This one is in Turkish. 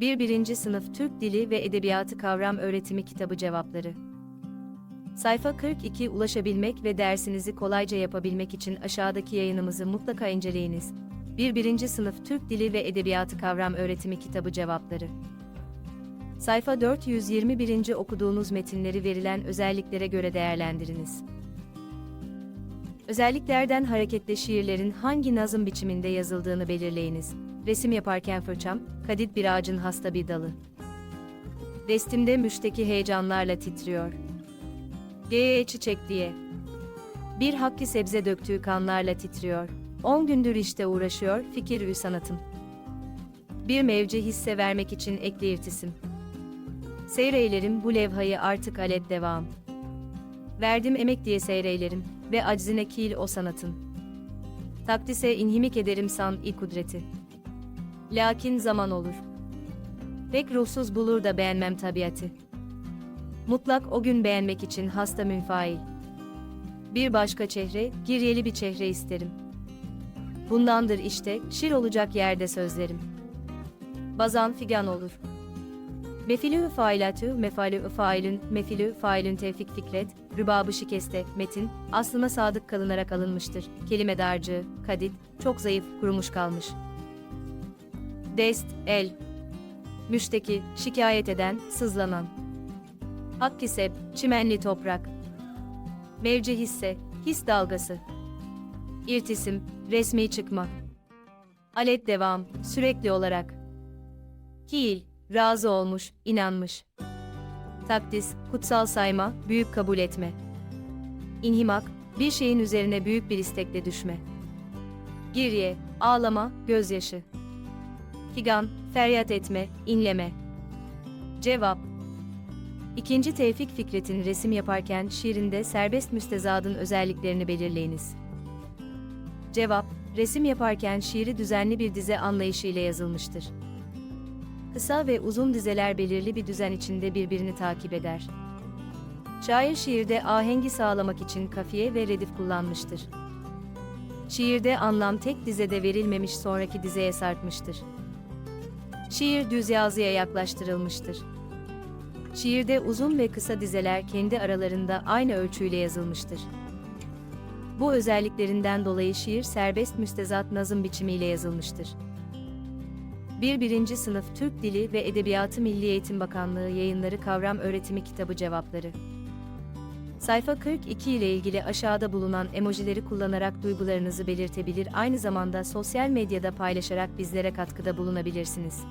1. 1. Sınıf Türk Dili ve Edebiyatı Kavram Öğretimi Kitabı Cevapları Sayfa 42 Ulaşabilmek ve dersinizi kolayca yapabilmek için aşağıdaki yayınımızı mutlaka inceleyiniz. 1. 1. Sınıf Türk Dili ve Edebiyatı Kavram Öğretimi Kitabı Cevapları Sayfa 421. okuduğunuz metinleri verilen özelliklere göre değerlendiriniz. Özelliklerden hareketle şiirlerin hangi nazım biçiminde yazıldığını belirleyiniz. Resim yaparken fırçam, kadit bir ağacın hasta bir dalı. Destimde müşteki heyecanlarla titriyor. G'ye çiçek diye. Bir hakki sebze döktüğü kanlarla titriyor. On gündür işte uğraşıyor, fikir ü sanatım. Bir mevci hisse vermek için ekli irtisim. Seyreylerim bu levhayı artık alet devam. Verdim emek diye seyreylerim ve aczine kil o sanatın. Takdise inhimik ederim san i kudreti. Lakin zaman olur. Pek ruhsuz bulur da beğenmem tabiatı. Mutlak o gün beğenmek için hasta münfail. Bir başka çehre, giryeli bir çehre isterim. Bundandır işte, şir olacak yerde sözlerim. Bazan figan olur. Mefilü failatü, mefalü failün, mefilü failün tevfik fikret, rübabı şikeste, metin, aslına sadık kalınarak alınmıştır. Kelime darcığı, kadit, çok zayıf, kurumuş kalmış. Dest, el. Müşteki, şikayet eden, sızlanan. Hakkisep, çimenli toprak. Mevci hisse, his dalgası. İrtisim, resmi çıkma. Alet devam, sürekli olarak. Fiil, razı olmuş, inanmış. Takdis, kutsal sayma, büyük kabul etme. İnhimak, bir şeyin üzerine büyük bir istekle düşme. Girye, ağlama, gözyaşı. Figan, feryat etme, inleme. Cevap İkinci Tevfik Fikret'in resim yaparken şiirinde serbest müstezadın özelliklerini belirleyiniz. Cevap, resim yaparken şiiri düzenli bir dize anlayışı ile yazılmıştır. Kısa ve uzun dizeler belirli bir düzen içinde birbirini takip eder. Şair şiirde ahengi sağlamak için kafiye ve redif kullanmıştır. Şiirde anlam tek dizede verilmemiş sonraki dizeye sarkmıştır. Şiir düz yazıya yaklaştırılmıştır. Şiirde uzun ve kısa dizeler kendi aralarında aynı ölçüyle yazılmıştır. Bu özelliklerinden dolayı şiir serbest müstezat nazım biçimiyle yazılmıştır. 1. 1. Sınıf Türk Dili ve Edebiyatı Milli Eğitim Bakanlığı Yayınları Kavram Öğretimi Kitabı Cevapları Sayfa 42 ile ilgili aşağıda bulunan emojileri kullanarak duygularınızı belirtebilir aynı zamanda sosyal medyada paylaşarak bizlere katkıda bulunabilirsiniz.